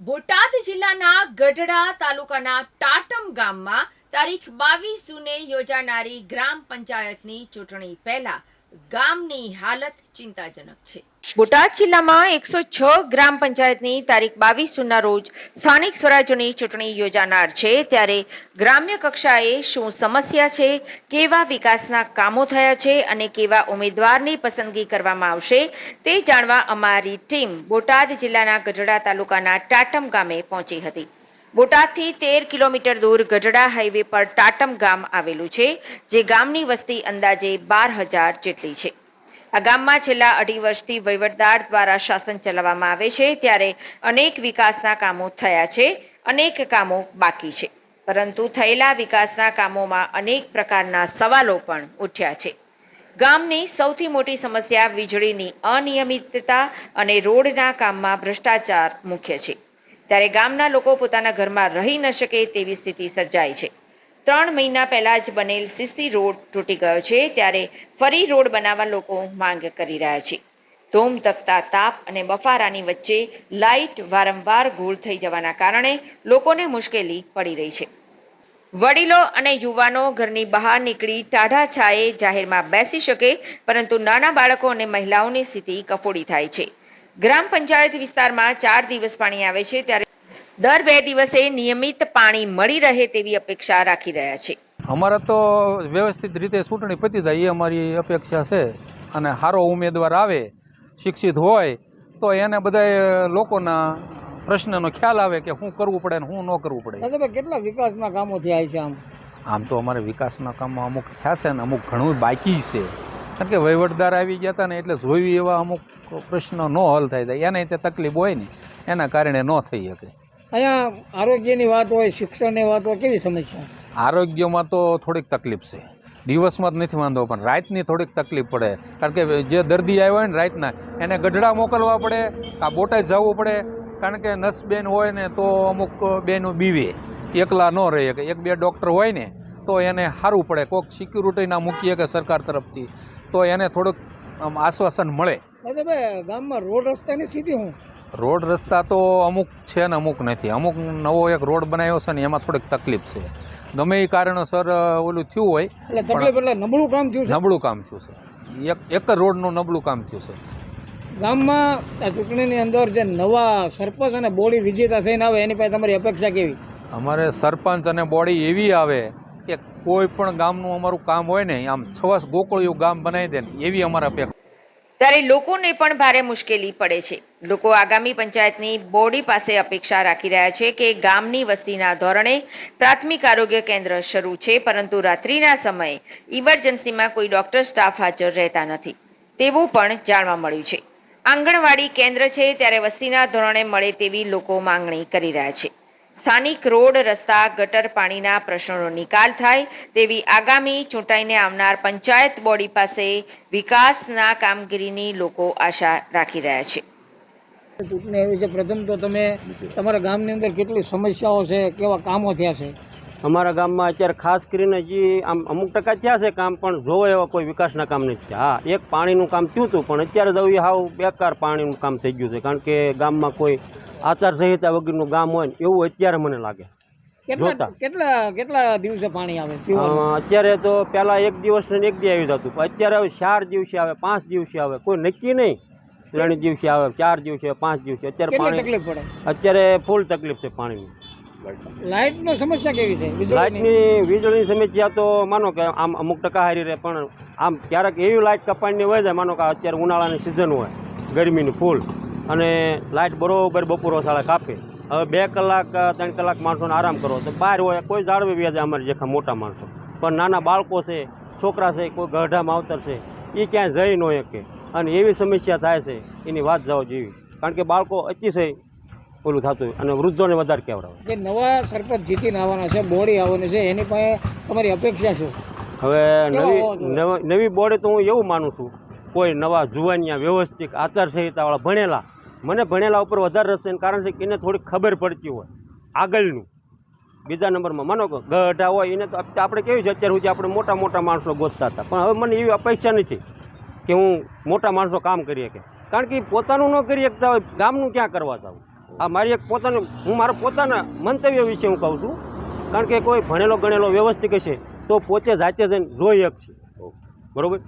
બોટાદ જિલ્લાના ગઢડા તાલુકાના ટાટમ ગામમાં તારીખ બાવીસ જૂને યોજાનારી ગ્રામ પંચાયતની ચૂંટણી પહેલા ગામની હાલત ચિંતાજનક છે. બોટાદ જિલ્લામાં એકસો છ ગ્રામ પંચાયતની તારીખ બાવીસ જૂનના રોજ સ્થાનિક સ્વરાજ્યની ચૂંટણી યોજાનાર છે. ત્યારે ગ્રામ્ય કક્ષાએ શું સમસ્યા છે, કેવા વિકાસના કામો થયા છે અને કેવા ઉમેદવારની પસંદગી કરવામાં આવશે તે જાણવા અમારી ટીમ બોટાદ જિલ્લાના ગઢડા તાલુકાના ટાટમ ગામે પહોંચી હતી. બોટાદથી તેર કિલોમીટર દૂર ગઢડા હાઈવે પર ટાટમ ગામ આવેલું છે, જે ગામની વસ્તી અંદાજે બાર હજાર જેટલી છે. આ ગામમાં છેલ્લા અઢી વર્ષથી વહીવટદાર દ્વારા શાસન ચલાવવામાં આવે છે, ત્યારે અનેક વિકાસના કામો થયા છે, અનેક કામો બાકી છે. પરંતુ થયેલા વિકાસના કામોમાં અનેક પ્રકારના સવાલો પણ ઉઠ્યા છે. ગામની સૌથી મોટી સમસ્યા વીજળીની અનિયમિતતા અને રોડના કામમાં ભ્રષ્ટાચાર મુખ્ય છે. ત્યારે ગામના લોકો પોતાના ઘરમાં રહી ન શકે તેવી સ્થિતિ સર્જાય છે. ત્રણ મહિના પહેલા જ બનેલ સીસી રોડ તૂટી ગયો છે, ત્યારે ફરી રોડ બનાવવા લોકો માંગ કરી રહ્યા છે. ધૂમ તકતા તાપ અને બફારાની વચ્ચે લાઇટ વારંવાર ગોળ થઈ જવાના કારણે લોકોને મુશ્કેલી પડી રહી છે. વડીલો અને યુવાનો ઘરની બહાર નીકળી ટાઢા છાયે જાહેરમાં બેસી શકે, પરંતુ નાના બાળકો અને મહિલાઓની સ્થિતિ કફોડી થાય છે. ગ્રામ પંચાયત વિસ્તારમાં ચાર દિવસ પાણી આવે છે ત્યારે દર બે દિવસે નિયમિત પાણી મળી રહે તેવી અપેક્ષા રાખી રહ્યા છે. અમારે તો વ્યવસ્થિત રીતે ચૂંટણી પતી જાય એ અમારી અપેક્ષા છે. અને સારો ઉમેદવાર આવે શિક્ષિત હોય તો એને બધાય લોકોના પ્રશ્નનો ખ્યાલ આવે કે શું કરવું પડે ને શું ન કરવું પડે. કેટલા વિકાસના કામો થયા છે આમ? આમ તો અમારે વિકાસના કામમાં અમુક થયા છે ને અમુક ઘણું બાકી છે. કારણ કે વહીવટદાર આવી ગયા હતા ને એટલે જોયું એવા અમુક પ્રશ્નો ન હલ થાય જાય એને તે તકલીફ હોય ને એના કારણે ન થઈ શકે. અહીંયા આરોગ્યની વાત હોય શિક્ષણની વાત હોય કેવી સમસ્યા? આરોગ્યમાં તો થોડીક તકલીફ છે. દિવસમાં જ નથી વાંધો પણ રાતની થોડીક તકલીફ પડે. કારણ કે જે દર્દી આવ્યો હોય ને રાતના એને ગઢડા મોકલવા પડે કાં બોટાદ જવું પડે. કારણ કે નસ બેન હોય ને તો અમુક બેનો બીવે એકલા ન રહી. શકે એક બે ડૉક્ટર હોય ને તો એને સારું પડે. કોઈક સિક્યુરિટીના મૂકીએ કે સરકાર તરફથી. તો એને થોડુંક આમ આશ્વાસન મળે. ભાઈ ગામમાં રોડ રસ્તાની સ્થિતિ શું? રોડ રસ્તા તો અમુક છે ને અમુક નથી. અમુક નવો એક રોડ બનાવ્યો છે ને એમાં થોડીક તકલીફ છે. ગમે એ કારણોસર ઓલું થયું હોય એટલે તકલીફ એટલે નબળું કામ થયું છે? નબળું કામ થયું છે. એક એક જ રોડનું નબળું કામ થયું છે. ગામમાં આ ચૂંટણીની અંદર જે નવા સરપંચ અને બોડી વિજેતા થઈને આવે એની પાસે તમારી અપેક્ષા કેવી? અમારે સરપંચ અને બોડી એવી આવે કોઈ પણ ગામનું અમારું કામ હોય ને, આમ છવાસ ગોકળિયું ગામ બનાવી દે ને, એવી અમારા અપેક્ષા. ત્યારે લોકોને પણ ભારે મુશ્કેલી પડે છે. લોકો આગામી પંચાયતની બોડી પાસે અપેક્ષા રાખી રહ્યા છે કે ગામની વસ્તીના ધોરણે પ્રાથમિક આરોગ્ય કેન્દ્ર શરૂ છે, પરંતુ રાત્રિના સમયે ઇમરજન્સીમાં કોઈ ડોક્ટર સ્ટાફ હાજર રહેતા નથી. તેવું પણ જાણવા મળ્યું છે. આંગણવાડી કેન્દ્ર છે, ત્યારે વસ્તીના ધોરણે મળે તેવી લોકો માંગણી કરી રહ્યા છે. સ્થાનિક રોડ રસ્તા ગટર પાણીના પ્રશ્નોનો નિકાલ થાય તેવી આગામી ચૂંટાઈને આવનાર પંચાયત બોડી પાસે વિકાસના કામગીરીની લોકો આશા રાખી રહ્યા છે. ચૂંટણી આવી છે. પ્રથમ તો તમે તમારા ગામની અંદર કેટલી સમસ્યાઓ છે કેવા કામો થયા છે? અમારા ગામમાં અત્યારે ખાસ કરીને જે આમ અમુક ટકા થયા છે કામ પણ જોવો એવા કોઈ વિકાસના કામ નથી થયા. હા એક પાણીનું કામ થયું હતું પણ અત્યારે એ હાવ બેકાર પાણીનું કામ થઈ ગયું છે કારણ કે ગામમાં કોઈ આચારસંહિતા વગરનું ગામ હોય ને એવું અત્યારે મને લાગે. કેટલા જોતા. કેટલા કેટલા દિવસે પાણી આવે? અત્યારે તો પહેલાં એક દિવસ ને એક દી આવી જતું પણ અત્યારે હવે ચાર દિવસે આવે પાંચ દિવસે આવે. કોઈ નક્કી નહીં. ત્રણ દિવસે આવે ચાર દિવસે પાંચ દિવસે અત્યારે પાણી તકલીફ પડે? અત્યારે ફૂલ તકલીફ છે પાણીની. લાઇટનો સમસ્યા કેવી છે? લાઇટની વીજળીની સમસ્યા તો માનો કે આમ અમુક ટકા હારી રહે પણ આમ ક્યારેક એવી લાઇટ કપાણની હોય છે માનો કે અત્યારે ઉનાળાની સિઝન હોય ગરમીની ફૂલ અને લાઇટ બરોબર બપોરો સાડા કાપે. હવે બે કલાક ત્રણ કલાક માણસોને આરામ કરો. તો બહાર હોય કોઈ જાળવી વ્યાજે અમારે જેખા મોટા માણસો. પણ નાના બાળકો છે છોકરા છે કોઈ ગઢા માવતર છે એ ક્યાંય જઈ ન શકે. અને એવી સમસ્યા થાય છે એની વાત જાઓ જેવી. કારણ કે બાળકો અતિશય ઓલું થતું હોય. અને વૃદ્ધોને વધારે કહેવડાવે જે નવા સરપંચ જીતીને આવવાના છે બોડી આવવાની છે એની પાસે તમારી અપેક્ષા શું? હવે? નવ- નવી બોડી તો હું એવું માનું છું. કોઈ નવા જુવાનિયા વ્યવસ્થિત આચારસંહિતાવાળા ભણેલા મને ભણેલા ઉપર વધારે રસ છે કારણ છે કે એને થોડીક ખબર પડતી હોય આગળનું. બીજા નંબરમાં માનો કે ગઢા હોય એને તો આપણે કેવી છે અત્યાર સુધી આપણે મોટા મોટા માણસો ગોતતા હતા. પણ હવે મને એવી અપેક્ષા નથી કે હું મોટા માણસો કામ કરી શકે કારણ કે પોતાનું ન કરી શકતા હોય ગામનું ક્યાં કરવા જાઉં આ મારી એક પોતાનું હું મારા પોતાના મંતવ્ય વિશે હું કહું છું. કારણ કે કોઈ ભણેલો ગણેલો વ્યવસ્થિત હશે તો પોતે જાતે જઈને જોઈ એક છે બરોબર?